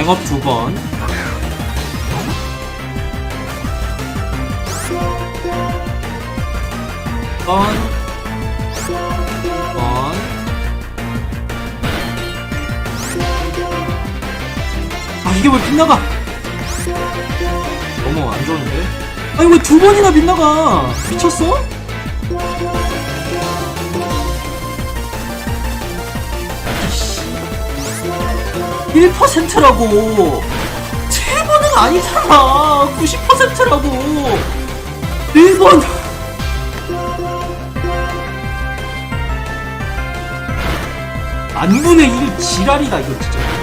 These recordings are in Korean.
랭업 두 번. 번. 번. 아, 이게 왜 빗나가? 너무 안 좋은데? 아니, 왜 두 번이나 빗나가? 미쳤어? 1%라고! 세 번은 아니잖아! 90%라고! 1번! 안분의 1 지랄이다, 이거 진짜.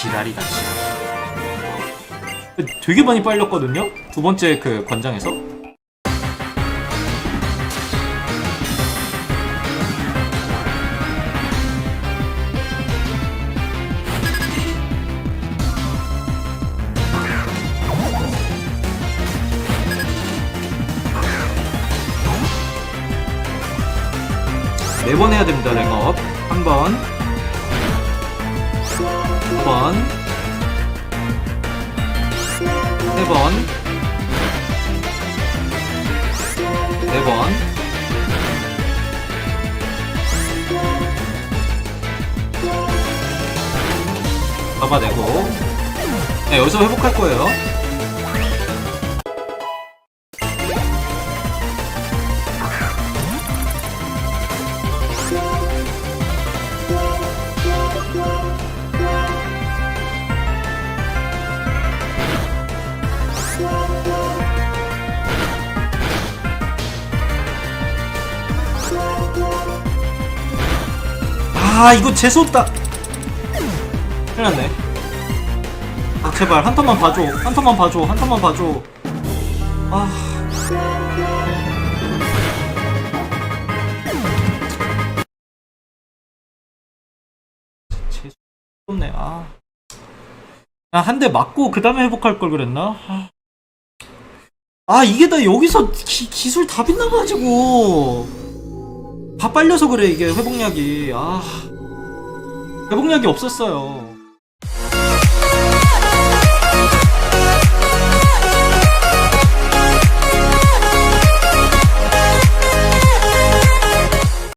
지랄이다, 지랄. 되게 많이 빨렸거든요? 두 번째 그 권장에서? 네 번 해야 됩니다, 랭업. 한 번. 두 번. 세 번. 네 번. 잡아내고. 네, 여기서 회복할 거예요. 아, 이거 재수없다. 큰일 났네. 아, 제발, 한 턴만 봐줘. 한 턴만 봐줘. 한 턴만 봐줘. 아. 재수없네, 아. 야, 한대 맞고, 그 다음에 회복할 걸 그랬나? 아. 아, 이게 다 여기서 기, 기술 다 빗나가지고. 다 빨려서 그래, 이게 회복약이. 아. 회복약이 없었어요.